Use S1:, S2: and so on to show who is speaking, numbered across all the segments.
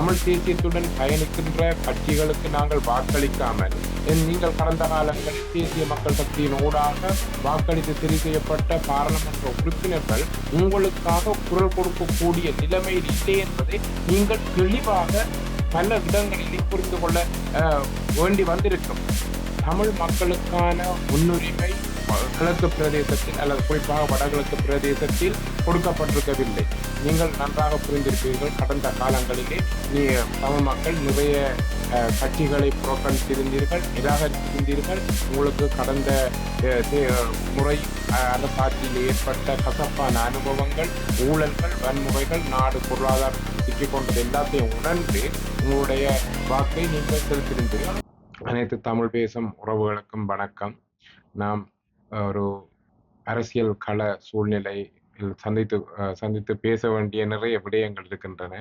S1: தமிழ் தேசியத்துடன் பயணிக்கின்ற கட்சிகளுக்கு நாங்கள் வாக்களிக்காமல் என் நீங்கள் கடந்த காலங்களில் தேசிய மக்கள் சக்தியின் ஊடாக வாக்களித்து தெரிவு செய்யப்பட்ட பாராளுமன்ற உறுப்பினர்கள் உங்களுக்காக குரல் கொடுக்கக்கூடிய நிலைமையில் இல்லை என்பதை நீங்கள் தெளிவாக பல இடங்களிலே புரிந்து கொள்ள வேண்டி வந்திருக்கும். தமிழ் மக்களுக்கான முன்னுரிமை கிழக்கு பிரதேசத்தில் அல்லது குறிப்பாக வடகிழக்கு பிரதேசத்தில் கொடுக்கப்பட்டிருக்கவில்லை. நீங்கள் நன்றாக புரிந்திருப்பீர்கள். கடந்த காலங்களிலே நீ தமிழ் மக்கள் நிறைய அஹ், கட்சிகளை புறக்கணித்திருந்தீர்கள் நிராகரித்திருந்தீர்கள். உங்களுக்கு கடந்த தே- முறை அஹ், அரசாட்சியில் ஏற்பட்ட கசப்பான அனுபவங்கள் ஊழல்கள் வன்முறைகள் நாடு பொருளாதாரம் சிக்கிக் கொண்டது எல்லாத்தையும் உணர்ந்து உங்களுடைய வாக்கை நீங்கள் செலுத்திருந்தீர்கள் அனைத்து தமிழ் பேசும் உறவுகளுக்கும் வணக்கம். நாம் ஒரு அரசியல் கள சூழ்நிலை சந்தித்து சந்தித்து பேச வேண்டிய நிறைய விடயங்கள் இருக்கின்றன.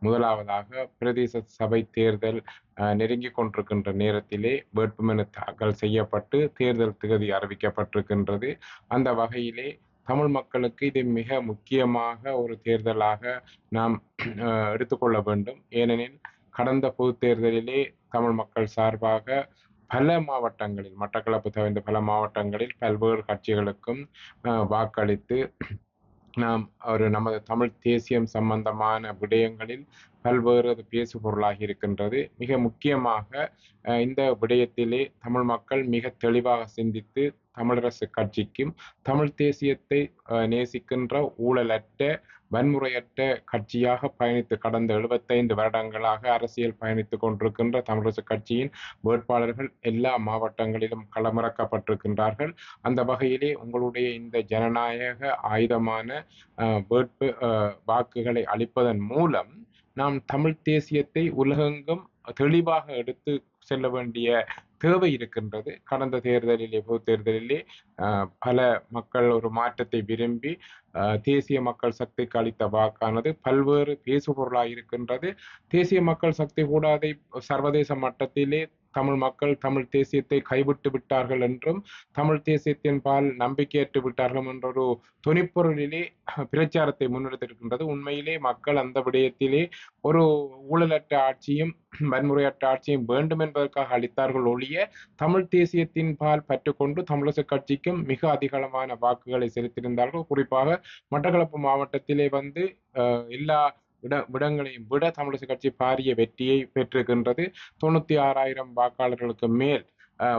S1: முதலாவதாக பிரதேச சபை தேர்தல் அஹ், நெருங்கிக் கொண்டிருக்கின்ற நேரத்திலே வேட்புமனு தாக்கல் செய்யப்பட்டு தேர்தல் திகதி அறிவிக்கப்பட்டிருக்கின்றது. அந்த வகையிலே தமிழ் மக்களுக்கு இது மிக முக்கியமாக ஒரு தேர்தலாக நாம் அஹ், எடுத்துக்கொள்ள வேண்டும். ஏனெனில் கடந்த பொது தேர்தலிலே தமிழ் மக்கள் சார்பாக பல மாவட்டங்களில் மட்டக்களப்பு தவிர்ந்த பல மாவட்டங்களில் பல்வேறு கட்சிகளுக்கும் அஹ், வாக்களித்து நாம் ஒரு நமது தமிழ் தேசியம் சம்பந்தமான விடயங்களில் பல்வேறு அது பேசு பொருளாக இருக்கின்றது. மிக முக்கியமாக இந்த விடயத்திலே தமிழ் மக்கள் மிக தெளிவாக சிந்தித்து தமிழரசு கட்சிக்கும் தமிழ் தேசியத்தை நேசிக்கின்ற ஊழலற்ற வன்முறையற்ற கட்சியாக பயணித்து கடந்த எழுபத்தைந்து வருடங்களாக அரசியல் பயணித்துக் கொண்டிருக்கின்ற தமிழரசு கட்சியின் வேட்பாளர்கள் எல்லா மாவட்டங்களிலும் களமிறக்கப்பட்டிருக்கின்றார்கள். அந்த வகையிலே உங்களுடைய இந்த ஜனநாயக ஆயுதமான வேட்பு வாக்குகளை அளிப்பதன் மூலம் நாம் தமிழ் தேசியத்தை உலகெங்கும் தெளிவாக எடுத்து செல்ல வேண்டிய தேவை இருக்கின்றது. கடந்த தேர்தலிலே பொது தேர்தலிலே பல மக்கள் ஒரு மாற்றத்தை விரும்பி தேசிய மக்கள் சக்திக்கு அளித்த வாக்கானது பல்வேறு பேசுபொருளாக இருக்கின்றது தேசிய மக்கள் சக்தி கூட அதை சர்வதேச மட்டத்திலே தமிழ் மக்கள் தமிழ் தேசியத்தை கைவிட்டு விட்டார்கள் என்றும் தமிழ் தேசியத்தின் பால் நம்பிக்கையற்று விட்டார்கள் என்றொரு துணிப்பொருளிலே பிரச்சாரத்தை முன்னெடுத்திருக்கின்றது. உண்மையிலே மக்கள் அந்த விடயத்திலே ஒரு ஊழலற்ற ஆட்சியும் வன்முறையற்ற ஆட்சியும் வேண்டும் என்பதற்காக அளித்தார்கள் ஒழிய தமிழ் தேசியத்தின் பால் பற்றுக்கொண்டு தமிழரசு கட்சிக்கும் மிக அதிகளமான வாக்குகளை செலுத்தியிருந்தார்கள். குறிப்பாக மட்டக்களப்பு மாவட்டத்திலே வந்து எல்லா இட விடங்களையும் விட தமிழரசு கட்சி பாரிய வெற்றியை பெற்றிருக்கின்றது. தொண்ணூத்தி ஆறாயிரம் வாக்காளர்களுக்கு மேல்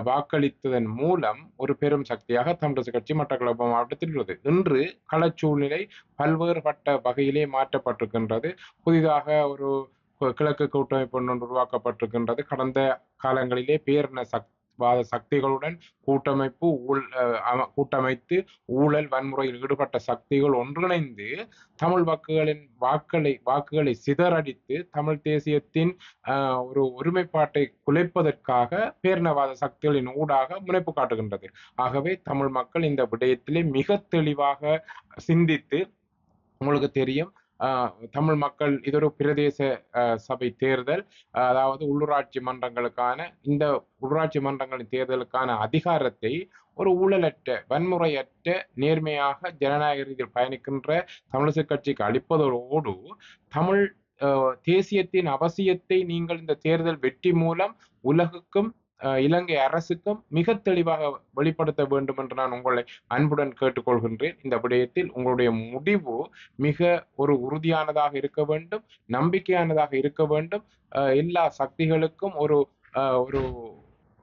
S1: வாக்களித்ததன் மூலம் ஒரு பெரும் சக்தியாக தமிழரசு கட்சி மட்டக்களப்பு மாவட்டத்தில் உள்ளது. இன்று களச்சூழ்நிலை பல்வேறுபட்ட வகையிலே மாற்றப்பட்டிருக்கின்றது. புதிதாக ஒரு கிழக்கு கூட்டமைப்பு ஒன்று உருவாக்கப்பட்டிருக்கின்றது. கடந்த காலங்களிலே பேரின சக்தி வாத சக்திகளுடன் கூட்டமைப்பு ஊழ் கூட்டமைத்து ஊழல் வன்முறையில் ஈடுபட்ட சக்திகள் ஒன்றிணைந்து தமிழ் வாக்குகளின் வாக்களை வாக்குகளை சிதறடித்து தமிழ் தேசியத்தின் ஆஹ், ஒரு ஒருமைப்பாட்டை குலைப்பதற்காக பேரினவாத சக்திகளின் ஊடாக முனைப்பு காட்டுகின்றது. ஆகவே தமிழ் மக்கள் இந்த விடயத்திலே மிக தெளிவாக சிந்தித்து உங்களுக்கு தெரியும் தமிழ் மக்கள் இது ஒரு பிரதேச ஆஹ், சபை தேர்தல் அதாவது உள்ளூராட்சி மன்றங்களுக்கான இந்த உள்ளூராட்சி மன்றங்களின் தேர்தலுக்கான அதிகாரத்தை ஒரு ஊழலற்ற வன்முறையற்ற நேர்மையாக ஜனநாயக ரீதியில் பயணிக்கின்ற தமிழிசை கட்சிக்கு அளிப்பதோடு தமிழ் ஆஹ், தேசியத்தின் அவசியத்தை நீங்கள் இந்த தேர்தல் வெற்றி மூலம் உலகுக்கும் இலங்கை அரசுக்கும் மிக தெளிவாக வெளிப்படுத்த வேண்டும் என்று நான் உங்களை அன்புடன் கேட்டுக்கொள்கின்றேன். இந்த விடயத்தில் உங்களுடைய முடிவு மிக ஒரு உறுதியானதாக இருக்க வேண்டும் நம்பிக்கையானதாக இருக்க வேண்டும். எல்லா சக்திகளுக்கும் ஒரு ஒரு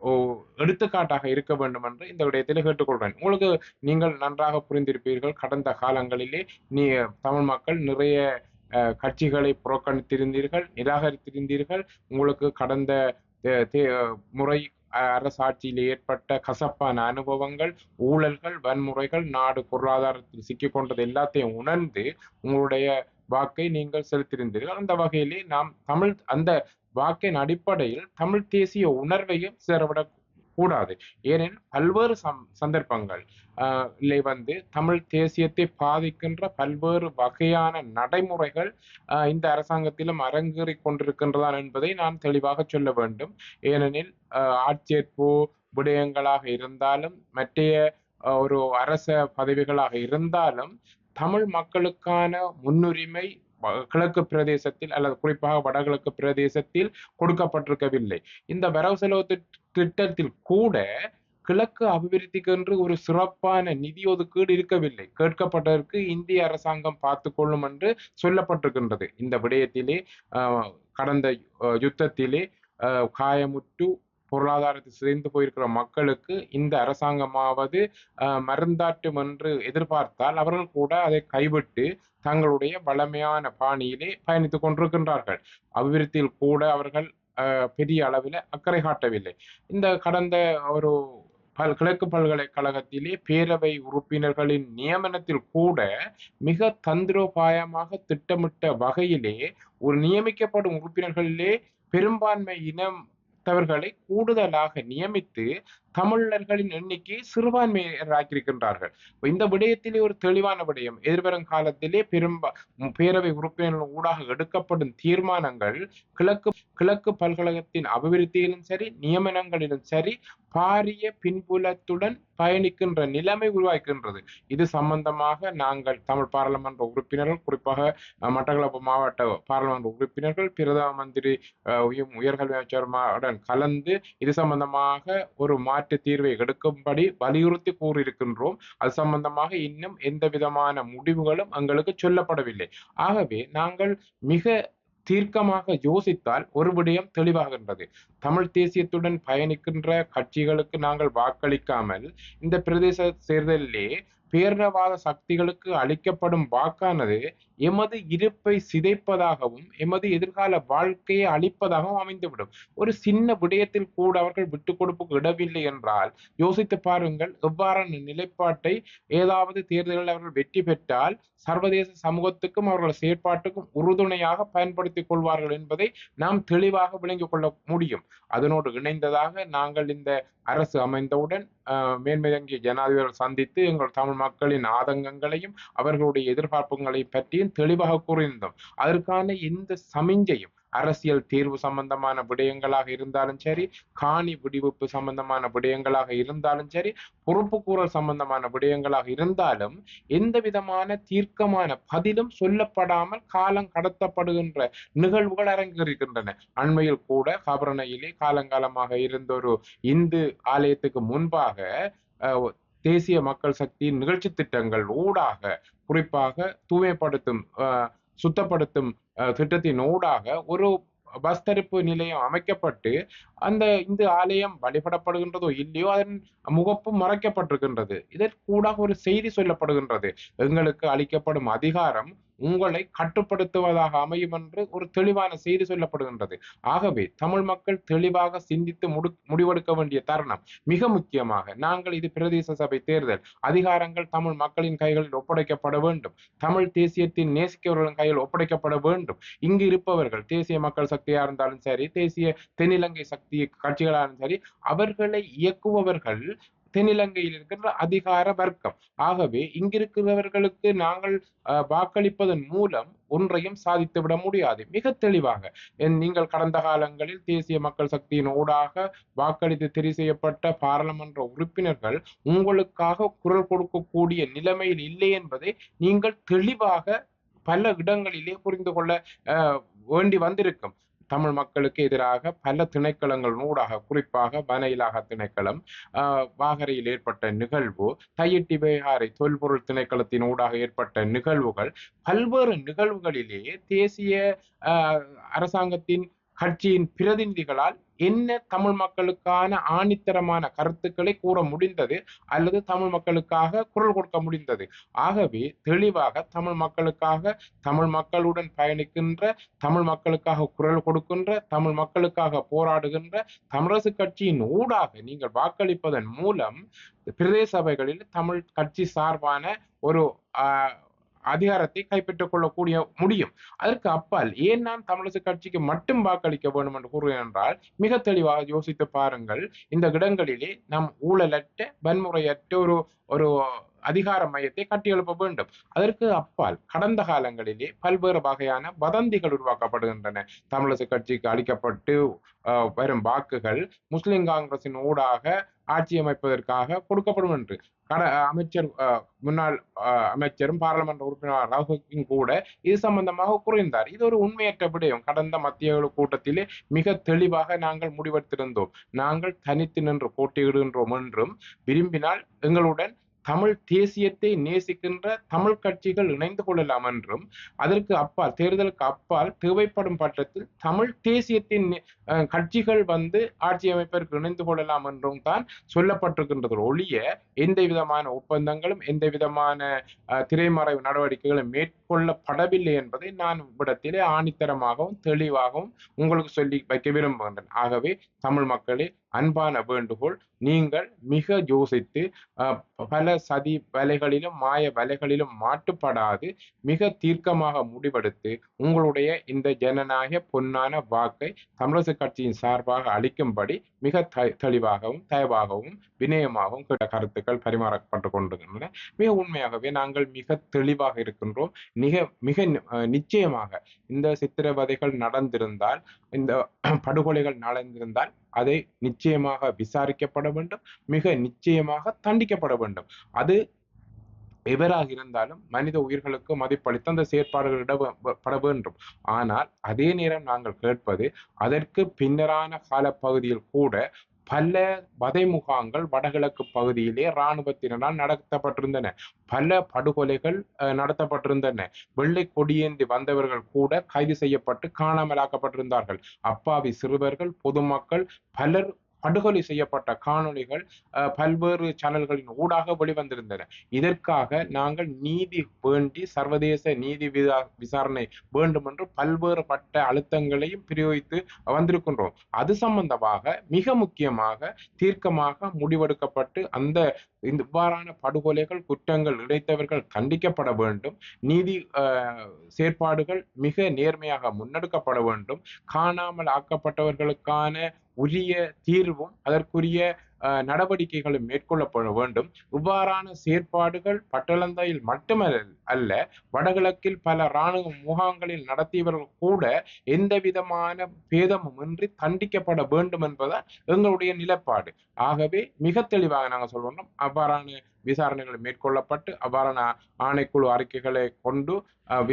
S1: ஓ- எடுத்துக்காட்டாக இருக்க வேண்டும் என்று இந்த விடயத்தில் கேட்டுக்கொள்கிறேன். உங்களுக்கு நீங்கள் நன்றாக புரிந்திருப்பீர்கள் கடந்த காலங்களிலே நீ தமிழ் மக்கள் நிறைய அஹ், கட்சிகளை புறக்கணித்திருந்தீர்கள் நிராகரித்திருந்தீர்கள். உங்களுக்கு கடந்த முறை அரசாட்சியில் ஏற்பட்ட கசப்பான அனுபவங்கள் ஊழல்கள் வன்முறைகள் நாடு பொருளாதாரத்தில் சிக்கிக்கொண்டது எல்லாத்தையும் உணர்ந்து உங்களுடைய வாக்கை நீங்கள் செலுத்தியிருந்தீர்கள். அந்த வகையிலே நாம் தமிழ் அந்த வாக்கின் அடிப்படையில் தமிழ் தேசிய உணர்வையும் சேரவிடக் கூடாது. ஏனெனில் பல்வேறு சம் சந்தர்ப்பங்கள் இல்லை வந்து தமிழ் தேசியத்தை பாதிக்கின்ற பல்வேறு வகையான நடைமுறைகள் இந்த அரசாங்கத்திலும் அரங்கேறி கொண்டிருக்கின்றதான் என்பதை நான் தெளிவாக சொல்ல வேண்டும். ஏனெனில் ஆஹ் ஆட்சேர்ப்பு விடயங்களாக இருந்தாலும் மற்றைய ஒரு அரச பதவிகளாக இருந்தாலும் தமிழ் மக்களுக்கான முன்னுரிமை கிழக்கு பிரதேசத்தில் அல்லது குறிப்பாக வடகிழக்கு பிரதேசத்தில் கொடுக்கப்பட்டிருக்கவில்லை. இந்த வரவு செலவு திட்டத்தில் கூட கிழக்கு அபிவிருத்திக்கு என்று ஒரு சிறப்பான நிதி ஒதுக்கீடு இருக்கவில்லை. கேட்கப்பட்டதற்கு இந்திய அரசாங்கம் பார்த்து கொள்ளும் என்று சொல்லப்பட்டிருக்கின்றது. இந்த விடயத்திலே கடந்த யுத்தத்திலே காயமுற்று பொருளாதாரத்தை சிதைந்து போயிருக்கிற மக்களுக்கு இந்த அரசாங்கமாவது மருந்தாட்டும் என்று எதிர்பார்த்தால் அவர்கள் கூட அதை கைவிட்டு தங்களுடைய வளமையான பாணியிலே பயணித்துக் கொண்டிருக்கின்றார்கள். அபிவிருத்தியில் கூட அவர்கள் பெரிய அளவில் அக்கறை காட்டவில்லை. இந்த கடந்த ஒரு பல் கிழக்கு பல்கலைக்கழகத்திலே பேரவை உறுப்பினர்களின் நியமனத்தில் கூட மிக தந்திரோபாயமாக திட்டமிட்ட வகையிலே ஒரு நியமிக்கப்படும் உறுப்பினர்களிலே பெரும்பான்மை இனம் இனத்தவர்களை கூடுதலாக நியமித்து தமிழர்களின் எண்ணிக்கையை சிறுபான்மையராக்கியிருக்கின்றார்கள். இந்த விடயத்திலே ஒரு தெளிவான விடயம். எதிர்வரும் காலத்திலே பெரும் பேரவை உறுப்பினர்கள் ஊடாக எடுக்கப்படும் தீர்மானங்கள் கிழக்கு கிழக்கு பல்கழகத்தின் அபிவிருத்தியிலும் சரி நியமனங்களிலும் சரி பாரிய பின்புலத்துடன் பயணிக்கின்ற நிலைமை உருவாக்கின்றது இது சம்பந்தமாக நாங்கள் தமிழ் பாராளுமன்ற உறுப்பினர்கள் குறிப்பாக மட்டக்களப்பு மாவட்ட பாராளுமன்ற உறுப்பினர்கள் பிரதம மந்திரி உயர்கல்வி அமைச்சருடன் கலந்து இது சம்பந்தமாக ஒரு மா மாற்று தீர்வை எடுக்கும்படி வலியுறுத்தி கூறியிருக்கின்றோம். அது சம்பந்தமாக இன்னும் எந்த விதமான முடிவுகளும் எங்களுக்கு சொல்லப்படவில்லை. ஆகவே நாங்கள் மிக தீர்க்கமாக யோசித்தால் ஒரு விடயம் தெளிவாகின்றது. தமிழ் தேசியத்துடன் பயணிக்கின்ற கட்சிகளுக்கு நாங்கள் வாக்களிக்காமல் இந்த பிரதேச தேர்தலிலே பேரினவாத சக்திகளுக்கு அளிக்கப்படும் வாக்கானது எமது இருப்பை சிதைப்பதாகவும் எமது எதிர்கால வாழ்க்கையை அழிப்பதாகவும் அமைந்துவிடும். ஒரு சின்ன விடயத்தில் கூட அவர்கள் விட்டுக் கொடுப்புக்கு இடவில்லை என்றால் யோசித்து பாருங்கள் எவ்வாறான நிலைப்பாட்டை ஏதாவது தேர்தலில் அவர்கள் வெற்றி பெற்றால் சர்வதேச சமூகத்துக்கும் அவர்கள் செயற்பாட்டுக்கும் உறுதுணையாக பயன்படுத்திக் கொள்வார்கள் என்பதை நாம் தெளிவாக விளங்கிக் கொள்ள முடியும். அதனோடு இணைந்ததாக நாங்கள் இந்த அரசு அமைந்தவுடன் மேன்மையங்கிய ஜனாதிபதிகள் சந்தித்து எங்கள் தமிழ் மக்களின் ஆதங்கங்களையும் அவர்களுடைய எதிர்பார்ப்புகளை பற்றியும் தெளிவாக கூறியிருந்தோம். அதற்கான எந்த சமிஞ்சையும் அரசியல் தீர்வு சம்பந்தமான விடயங்களாக இருந்தாலும் சரி காணி விடுவிப்பு சம்பந்தமான விடயங்களாக இருந்தாலும் சரி பொறுப்பு கூறல் சம்பந்தமான விடயங்களாக இருந்தாலும் எந்த விதமான தீர்க்கமான பதிலும் சொல்லப்படாமல் காலம் கடத்தப்படுகின்ற நிகழ்வுகள் அரங்கேறுகின்றன. அண்மையில் கூட கபரணையிலே காலங்காலமாக இருந்த ஒரு இந்து ஆலயத்துக்கு முன்பாக அஹ், தேசிய மக்கள் சக்தியின் நிகழ்ச்சி திட்டங்கள் ஊடாக குறிப்பாக தூய்மைப்படுத்தும் அஹ், சுத்தப்படுத்தும் அஹ், திட்டத்தின் ஊடாக ஒரு பஸ் தடுப்பு நிலையம் அமைக்கப்பட்டு அந்த இந்து ஆலயம் வழிபடப்படுகின்றதோ இல்லையோ அதன் முகப்பு மறைக்கப்பட்டிருக்கின்றது. இதற்கூடாக ஒரு செய்தி சொல்லப்படுகின்றது. எங்களுக்கு அளிக்கப்படும் அதிகாரம் உங்களை கட்டுப்படுத்துவதாக அமையும் என்று ஒரு தெளிவான செய்தி சொல்லப்படுகின்றது. ஆகவே தமிழ் மக்கள் தெளிவாக சிந்தித்து முடு முடிவெடுக்க வேண்டிய தருணம் மிக முக்கியமாக நாங்கள் இது பிரதேச சபை தேர்தல். அதிகாரங்கள் தமிழ் மக்களின் கைகளில் ஒப்படைக்கப்பட வேண்டும். தமிழ் தேசியத்தின் நேசிக்கவர்களின் கையில் ஒப்படைக்கப்பட வேண்டும். இங்கு இருப்பவர்கள் தேசிய மக்கள் சக்தியா இருந்தாலும் சரி தேசிய தென்னிலங்கை சக்தி கட்சிகளாலும் சரி அவர்களை இயக்குபவர்கள் தென்னிலங்கையில் இருக்கின்ற அதிகார வர்க்கம். ஆகவே இங்கிருக்கிறவர்களுக்கு நாங்கள் அஹ், வாக்களிப்பதன் மூலம் ஒன்றையும் சாதித்து விட முடியாது. மிக தெளிவாக நீங்கள் கடந்த காலங்களில் தேசிய மக்கள் சக்தியின் ஊடாக வாக்களித்து தெரிவு செய்யப்பட்ட பாராளுமன்ற உறுப்பினர்கள் உங்களுக்காக குரல் கொடுக்கக்கூடிய நிலைமையில் இல்லை என்பதை நீங்கள் தெளிவாக பல இடங்களிலே புரிந்து கொள்ள அஹ், வேண்டி வந்திருக்கும். தமிழ் மக்களுக்கு எதிராக பல திணைக்களங்கள் ஊடாக குறிப்பாக வன இலாக திணைக்களம் ஆஹ், வாகரையில் ஏற்பட்ட நிகழ்வு தையிட்டி பேகாரை தொல்பொருள் திணைக்களத்தின் ஊடாக ஏற்பட்ட நிகழ்வுகள் பல்வேறு நிகழ்வுகளிலேயே தேசிய ஆஹ், அரசாங்கத்தின் கட்சியின் பிரதிநிதிகளால் என்ன தமிழ் மக்களுக்கான ஆணித்தரமான கருத்துக்களை கூற முடிந்தது அல்லது தமிழ் மக்களுக்காக குரல் கொடுக்க முடிந்தது? ஆகவே தெளிவாக தமிழ் மக்களுக்காக தமிழ் மக்களுடன் பயணிக்கின்ற தமிழ் மக்களுக்காக குரல் கொடுக்கின்ற தமிழ் மக்களுக்காக போராடுகின்ற தமிழரசு கட்சியின் ஊடாக நீங்கள் வாக்களிப்பதன் மூலம் பிரதேச சபைகளில் தமிழ் கட்சி சார்பான ஒரு ஆஹ், அதிகாரத்தை கைப்பற்றிக் கொள்ளக்கூடிய முடியும். அதற்கு அப்பால் ஏன் நான் தமிழரசு கட்சிக்கு மட்டும் வாக்களிக்க வேண்டும் என்று கூறுகிறேன் என்றால் மிக தெளிவாக யோசித்து பாருங்கள் இந்த இடங்களிலே நம் ஊழலற்ற வன்முறையற்ற ஒரு ஒரு அதிகார மையத்தை கட்டியெழுப்ப வேண்டும். அதற்கு அப்பால் கடந்த காலங்களிலே பல்வேறு வகையான வதந்திகள் உருவாக்கப்படுகின்றன. தமிழரசு கட்சிக்கு அளிக்கப்பட்டு வரும் வாக்குகள் முஸ்லிம் காங்கிரசின் ஊடாக ஆட்சி அமைப்பதற்காக கொடுக்கப்படும் என்று. கட அமைச்சர் முன்னாள் அஹ், அமைச்சரும் பாராளுமன்ற உறுப்பினர் ரகுக்கும் கூட இது சம்பந்தமாக கூறியிருந்தார். இது ஒரு உண்மையற்ற விடயம். கடந்த மத்திய கூட்டத்திலே மிக தெளிவாக நாங்கள் முடிவெடுத்திருந்தோம். நாங்கள் தனித்து நின்று போட்டியிடுகின்றோம் என்றும் விரும்பினால் எங்களுடன் தமிழ் தேசியத்தை நேசிக்கின்ற தமிழ் கட்சிகள் இணைந்து கொள்ளலாம் என்றும் அதற்கு அப்பால் தேர்தலுக்கு அப்பால் தேவைப்படும் பட்சத்தில் தமிழ் தேசியத்தின் கட்சிகள் வந்து ஆட்சி அமைப்பிற்கு இணைந்து கொள்ளலாம் என்றும் தான் சொல்லப்பட்டிருக்கின்றது ஒழிய எந்த விதமான ஒப்பந்தங்களும் எந்த விதமான திரைமறைவு நடவடிக்கைகளும் கொள்ளப்படவில்லை என்பதை நான் இவ்விடத்திலே ஆணித்தரமாகவும் தெளிவாகவும் உங்களுக்கு சொல்லி வைக்க விரும்புகின்றேன். ஆகவே தமிழ் மக்களே அன்பான வேண்டுகோள் நீங்கள் மிக யோசித்து பல சதி வலைகளிலும் மாய வலைகளிலும் மாட்டுப்படாது மிக தீர்க்கமாக முடிவெடுத்து உங்களுடைய இந்த ஜனநாயக பொன்னான வாக்கை தமிழரசு கட்சியின் சார்பாக அளிக்கும்படி மிக தெளிவாகவும் தயவாகவும் வினயமாகவும் கருத்துக்கள் பரிமாறப்பட்டு கொண்டிருக்கின்றன. மிக உண்மையாகவே நாங்கள் மிக தெளிவாக இருக்கின்றோம். மிக மிக நிச்சயமாக இந்த சித்திரவதைகள் நடந்திருந்தால் இந்த படுகொலைகள் நடந்திருந்தால் அதை நிச்சயமாக விசாரிக்கப்பட வேண்டும் மிக நிச்சயமாக தண்டிக்கப்பட வேண்டும். அது எவராக இருந்தாலும் மனித உயிர்களுக்கு மதிப்பளித்து அந்த செயற்பாடுகள் இடப்பட வேண்டும். ஆனால் அதே நேரம் நாங்கள் கேட்பது அதற்கு பின்னரான காலப்பகுதியில் கூட பல வதை முகாங்கள் வடகிழக்கு பகுதியிலே இராணுவத்தினரால் நடத்தப்பட்டிருந்தன. பல படுகொலைகள் அஹ், நடத்தப்பட்டிருந்தன. வெள்ளை கொடியேந்தி வந்தவர்கள் கூட கைது செய்யப்பட்டு காணாமலாக்கப்பட்டிருந்தார்கள். அப்பாவி சிறுவர்கள் பொதுமக்கள் பலர் படுகொலை செய்யப்பட்ட காணொளிகள் அஹ், பல்வேறு சேனல்களின் ஊடாக வெளிவந்திருந்தன. இதற்காக நாங்கள் நீதி வேண்டி சர்வதேச நீதி விசாரணை வேண்டும் என்று பல்வேறுபட்ட அழுத்தங்களையும் பிரயோகித்து வந்திருக்கின்றோம். அது சம்பந்தமாக மிக முக்கியமாக தீர்க்கமாக முடிவெடுக்கப்பட்டு அந்த இந்த இவ்வாறான படுகொலைகள் குற்றங்கள் இழைத்தவர்கள் கண்டிக்கப்பட வேண்டும். நீதி அஹ், செயற்பாடுகள் மிக நேர்மையாக முன்னெடுக்கப்பட வேண்டும். காணாமல் ஆக்கப்பட்டவர்களுக்கான உரிய தீர்வும் அதற்குரிய நடவடிக்கைகளும் மேற்கொள்ளப்பட வேண்டும். இவ்வாறான செயற்பாடுகள் பட்டளந்தையில் மட்டுமல்ல அல்ல வடகிழக்கில் பல இராணுவ முகாம்களில் நடத்தியவர்கள் கூட எந்த விதமான பேதமும் இன்றி தண்டிக்கப்பட வேண்டும் என்பதுதான் எங்களுடைய நிலைப்பாடு. ஆகவே மிக தெளிவாக நாங்கள் சொல்லணும் அவ்வாறான விசாரணைகள் மேற்கொள்ளப்பட்டு அவ்வாறான ஆணைக்குழு அறிக்கைகளை கொண்டு அஹ்,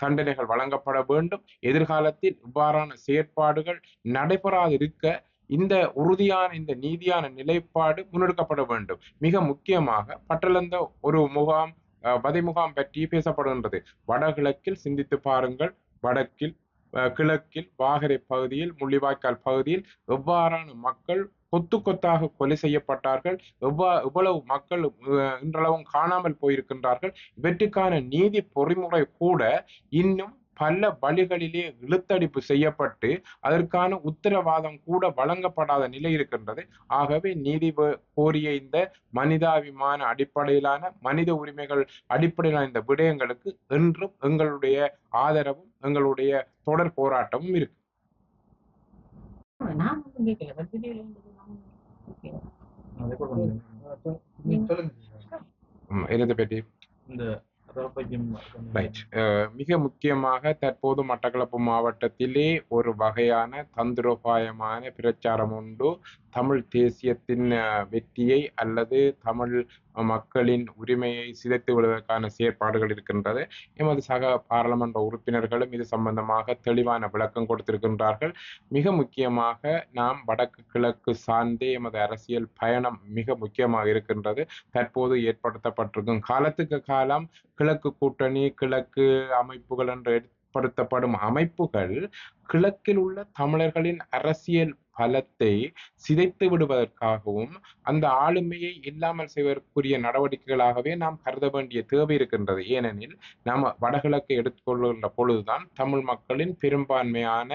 S1: தண்டனைகள் வழங்கப்பட வேண்டும். எதிர்காலத்தில் இவ்வாறான செயற்பாடுகள் நடைபெறாதிருக்க இந்த உறுதியான இந்த நீதியான நிலைப்பாடு முன்னெடுக்கப்பட வேண்டும். மிக முக்கியமாக பட்டளந்த ஒரு முகாம் அஹ், வதை முகாம் பற்றி பேசப்படுகின்றது. வடகிழக்கில் சிந்தித்து பாருங்கள். வடக்கில் அஹ், கிழக்கில் வாகரை பகுதியில் முள்ளிவாய்க்கால் பகுதியில் எவ்வாறான மக்கள் கொத்து கொத்தாக கொலை செய்யப்பட்டார்கள் எவ்வா எவ்வளவு மக்கள் அஹ், இன்றளவும் காணாமல் போயிருக்கின்றார்கள் இவற்றுக்கான நீதி பொறிமுறை கூட இன்னும் பல வழிகளிலே இழுத்தடிப்பு செய்யப்பட்டு அதற்கான உத்தரவாதம் கூட வழங்கப்படாத நிலை இருக்கின்றது. ஆகவே நீதி கோரிய இந்த மனிதாபிமான அடிப்படையிலான மனித உரிமைகள் அடிப்படையிலான இந்த விடயங்களுக்கு என்றும் எங்களுடைய ஆதரவும் எங்களுடைய தொடர் போராட்டமும் இருக்கு.
S2: இந்த
S1: மிக முக்கியமாக தற்போது மட்டக்களப்பு மாவட்டத்திலே ஒரு வகையான தந்திரோபாயமான பிரச்சாரம் உண்டு. தமிழ் தேசியத்தின் வெற்றியை அல்லது தமிழ் மக்களின் உரிமையை சிதைத்து விடுவதற்கான செயற்பாடுகள் இருக்கின்றது. எமது சக பாராளுமன்ற உறுப்பினர்களும் இது சம்பந்தமாக தெளிவான விளக்கம் கொடுத்திருக்கின்றார்கள். மிக முக்கியமாக நாம் வடக்கு கிழக்கு சார்ந்தே எமது அரசியல் பயணம் மிக முக்கியமாக இருக்கின்றது. தற்போது ஏற்படுத்தப்பட்டிருக்கும் காலத்துக்கு காலம் கிழக்கு கூட்டணி கிழக்கு அமைப்புகள் என்று ஏற்படுத்தப்படும் அமைப்புகள் கிழக்கில் உள்ள தமிழர்களின் அரசியல் பலத்தை சிதைத்து விடுவதற்காகவும் அந்த ஆளுமையை இல்லாமல் செய்வதற்குரிய நடவடிக்கைகளாகவே நாம் கருத வேண்டிய தேவை இருக்கின்றது. ஏனெனில் நாம் வடகிழக்கை எடுத்துக்கொள்கின்ற பொழுதுதான் தமிழ் மக்களின் பெரும்பான்மையான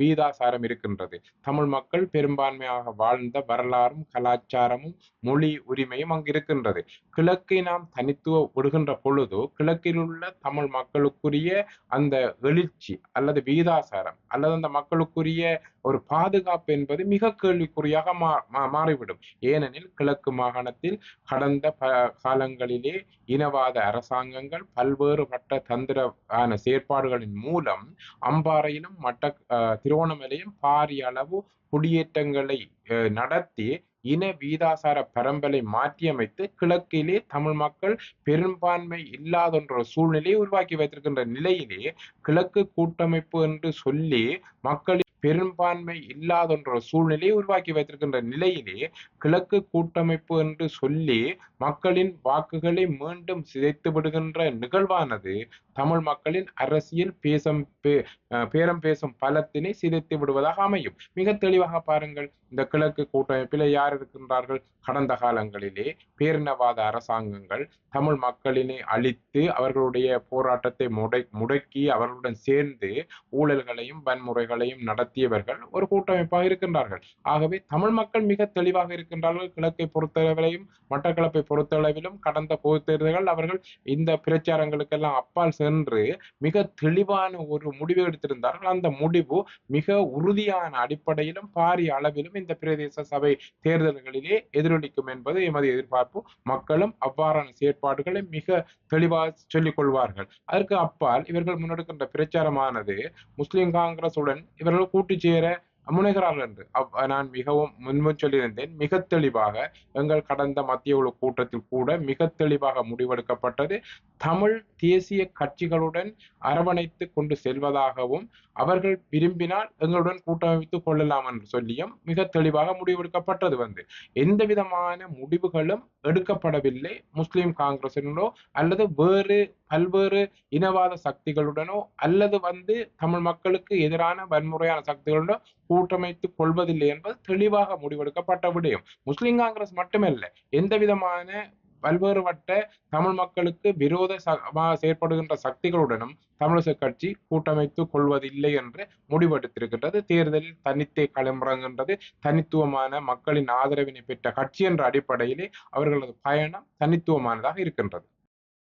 S1: வீதாசாரம் இருக்கின்றது. தமிழ் மக்கள் பெரும்பான்மையாக வாழ்ந்த வரலாறும் கலாச்சாரமும் மொழி உரிமையும் அங்கு இருக்கின்றது. கிழக்கை நாம் தனித்துவ விடுகின்ற பொழுது கிழக்கில் உள்ள தமிழ் மக்களுக்குரிய அந்த எழுச்சி அல்லது வீதாசாரம் அல்லது அந்த மக்களுக்குரிய ஒரு பாதுகாப்பு என்பது மிக கேள்விக்குறியாக மா மா- மாறிவிடும். ஏனெனில் கிழக்கு மாகாணத்தில் கடந்த ப காலங்களிலே இனவாத அரசாங்கங்கள் பல்வேறுபட்ட தந்திரமான செயற்பாடுகளின் மூலம் அம்பாறையிலும் மட்ட திருவோணமலையும் பாரிய அளவு குடியேற்றங்களை நடத்தி இன வீதாசார பரம்பலை மாற்றியமைத்து கிழக்கிலே தமிழ் மக்கள் பெரும்பான்மை இல்லாதொன்ற சூழ்நிலையை உருவாக்கி வைத்திருக்கின்ற நிலையிலே கிழக்கு கூட்டமைப்பு என்று சொல்லி மக்களின் பெரும்பான்மை இல்லாதொன்ற சூழ்நிலையை உருவாக்கி வைத்திருக்கின்ற நிலையிலே கிழக்கு கூட்டமைப்பு என்று சொல்லி மக்களின் வாக்குகளை மீண்டும் சிதைத்து விடுகின்ற நிகழ்வானது தமிழ் மக்களின் அரசியல் பேசம் பேரம் பேசும் பலத்தினை சிதைத்து விடுவதாக அமையும். மிக தெளிவாக பாருங்கள் இந்த கிழக்கு கூட்டமைப்பில் யார் இருக்கின்றார்கள்? கடந்த காலங்களிலே பேரினவாத அரசாங்கங்கள் தமிழ் மக்களினை அழித்து அவர்களுடைய போராட்டத்தை முடை முடக்கி அவர்களுடன் சேர்ந்து ஊழல்களையும் வன்முறைகளையும் நடத்தியவர்கள் ஒரு கூட்டமைப்பாக இருக்கின்றார்கள். ஆகவே தமிழ் மக்கள் மிக தெளிவாக இருக்கின்றார்கள். கிழக்கை பொறுத்தளவிலையும் மட்டக்களப்பை பொறுத்தளவிலும் கடந்த பொதுத் தேர்தல்கள் அவர்கள் இந்த பிரச்சாரங்களுக்கெல்லாம் அப்பால் சென்று மிக தெளிவான ஒரு முடிவு எடுத்திருந்தார்கள். அந்த முடிவு மிக உறுதியான அடிப்படையிலும் பாரிய அளவிலும் இந்த பிரதேச சபை தேர்தல்களிலே எதிரொலிக்கும் என்பது எமது எதிர்பார்ப்பு. மக்களும் அவ்வாறான செயற்பாடுகளை மிக தெளிவாக சொல்லிக் கொள்வார்கள். அதற்கு அப்பால் இவர்கள் முன்னெடுக்கின்ற பிரச்சாரமானது முஸ்லிம் காங்கிரசுடன் இவர்கள் கூட்டு சேர முனைகிறார்கள் என்று அவ்- நான் மிகவும் முன்பு சொல்லியிருந்தேன் மிக தெளிவாக எங்கள் கடந்த மத்திய குழு கூட்டத்தில் கூட மிக தெளிவாக முடிவெடுக்கப்பட்டது. தமிழ் தேசிய கட்சிகளுடன் அரவணைத்து கொண்டு செல்வதாகவும் அவர்கள் விரும்பினால் எங்களுடன் கூட்டமைத்துக் கொள்ளலாம் என்று சொல்லியும் மிக தெளிவாக முடிவெடுக்கப்பட்டது வந்து. எந்த விதமான முடிவுகளும் எடுக்கப்படவில்லை. முஸ்லிம் காங்கிரசினோ அல்லது வேறு பல்வேறு இனவாத சக்திகளுடனோ அல்லது வந்து தமிழ் மக்களுக்கு எதிரான வன்முறையான சக்திகளுடனோ கூட்டமைத்து கொள்வதில்லை என்பது தெளிவாக முடிவெடுக்கப்பட்ட விடயம். முஸ்லிம் காங்கிரஸ் மட்டுமல்ல எந்த விதமான பல்வேறுபட்ட தமிழ் மக்களுக்கு விரோத ச- செயற்படுகின்ற சக்திகளுடனும் தமிழிசை கட்சி கூட்டமைத்து கொள்வதில்லை என்று முடிவெடுத்திருக்கின்றது. தேர்தலில் தனித்தே களமிறங்குகின்றது. தனித்துவமான மக்களின் ஆதரவினை பெற்ற கட்சி என்ற அடிப்படையிலே அவர்களது பயணம் தனித்துவமானதாக இருக்கின்றது.